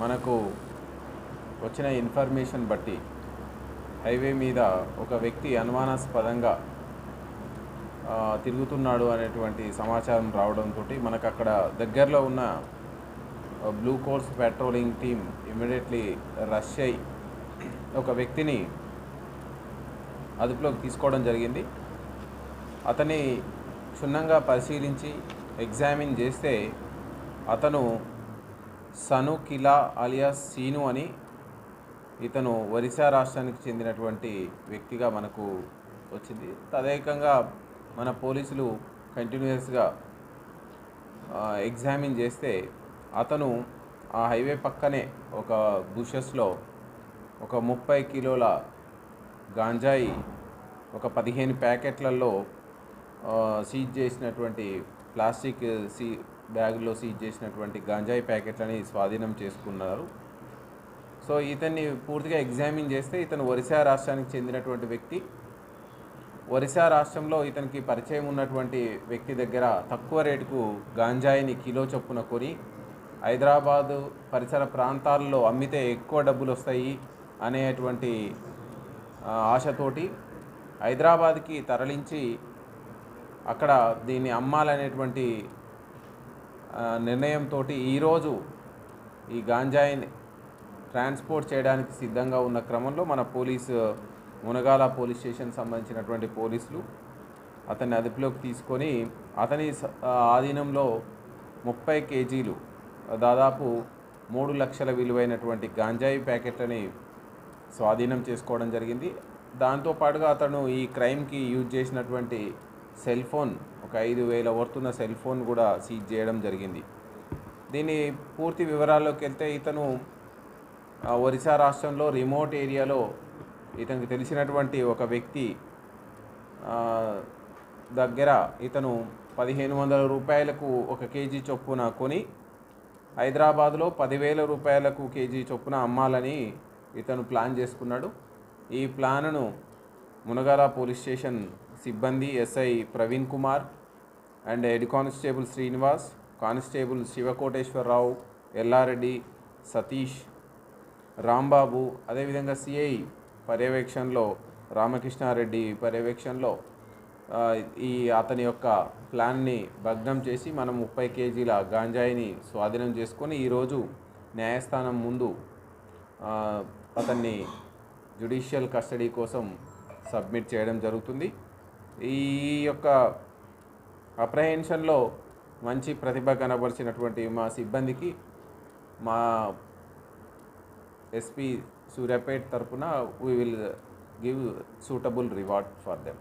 మనకు వచ్చిన ఇన్ఫర్మేషన్ బట్టి హైవే మీద ఒక వ్యక్తి అనుమానాస్పదంగా తిరుగుతున్నాడు అనేటువంటి సమాచారం రావడంతో మనకు అక్కడ దగ్గరలో ఉన్న blue colts patrolling team immediately rush అయి ఒక వ్యక్తిని అదుపులోకి తీసుకోవడం జరిగింది. అతని క్షుణ్ణంగా పరిశీలించి ఎగ్జామిన్ చేస్తే అతను సను కిలా అలియా సీను అని ఇతను ఒరిస్సా రాష్ట్రానికి చెందినటువంటి వ్యక్తిగా మనకు వచ్చింది. తదేకంగా మన పోలీసులు కంటిన్యూస్గా ఎగ్జామిన్ చేస్తే అతను ఆ హైవే పక్కనే ఒక బుషెస్లో ఒక ముప్పై కిలోల గాంజాయి ఒక పదిహేను ప్యాకెట్లలో సీజ్ చేసినటువంటి ప్లాస్టిక్ సీ బ్యాగులో సీజ్ చేసినటువంటి గాంజాయి ప్యాకెట్లని స్వాధీనం చేసుకున్నారు. సో ఇతన్ని పూర్తిగా ఎగ్జామిన్ చేస్తే ఇతను ఒరిస్సా రాష్ట్రానికి చెందినటువంటి వ్యక్తి. ఒరిస్సా రాష్ట్రంలో ఇతనికి పరిచయం ఉన్నటువంటి వ్యక్తి దగ్గర తక్కువ రేటుకు గాంజాయిని కిలో చొప్పున కొని హైదరాబాదు పరిసర ప్రాంతాల్లో అమ్మితే ఎక్కువ డబ్బులు వస్తాయి అనేటువంటి ఆశతోటి హైదరాబాద్కి తరలించి అక్కడ దీన్ని అమ్మాలనేటువంటి నిర్ణయంతో ఈరోజు ఈ గాంజాయిని ట్రాన్స్పోర్ట్ చేయడానికి సిద్ధంగా ఉన్న క్రమంలో మన పోలీసు మునగాల పోలీస్ స్టేషన్ సంబంధించినటువంటి పోలీసులు అతన్ని అదుపులోకి తీసుకొని అతని ఆధీనంలో ముప్పై కేజీలు దాదాపు మూడు లక్షల విలువైనటువంటి గాంజాయి ప్యాకెట్లని స్వాధీనం చేసుకోవడం జరిగింది. దాంతోపాటుగా అతను ఈ క్రైమ్కి యూజ్ చేసినటువంటి సెల్ ఫోన్ ఒక ఐదు వేల వర్తున్న సెల్ ఫోన్ కూడా సీజ్ చేయడం జరిగింది. దీని పూర్తి వివరాల్లోకి వెళ్తే ఇతను ఒరిస్సా రాష్ట్రంలో రిమోట్ ఏరియాలో ఇతనికి తెలిసినటువంటి ఒక వ్యక్తి దగ్గర ఇతను పదిహేను వందల రూపాయలకు ఒక కేజీ చొప్పున కొని హైదరాబాద్లో పదివేల రూపాయలకు కేజీ చొప్పున అమ్మాలని ఇతను ప్లాన్ చేసుకున్నాడు. ఈ ప్లాన్ను మునగాల పోలీస్ స్టేషన్ సిబ్బంది SI Praveen Kumar and head constable Srinivas constable Sivakoteswararao Yellareddy Satish Rambabu అదేవిధంగా సిఐ పర్యవేక్షణలో రామకృష్ణారెడ్డి పర్యవేక్షణలో ఈ అతని యొక్క ప్లాన్ని భగ్నం చేసి మనం ముప్పై కేజీల గాంజాయిని స్వాధీనం చేసుకొని ఈరోజు న్యాయస్థానం ముందు అతన్ని జ్యుడిషియల్ కస్టడీ కోసం సబ్మిట్ చేయడం జరుగుతుంది. ఈ యొక్క అప్రహెన్షన్లో మంచి ప్రతిభ కనబరిచినటువంటి మా సిబ్బందికి మా ఎస్పీ సూర్యాపేట్ తరపున we will give suitable reward for them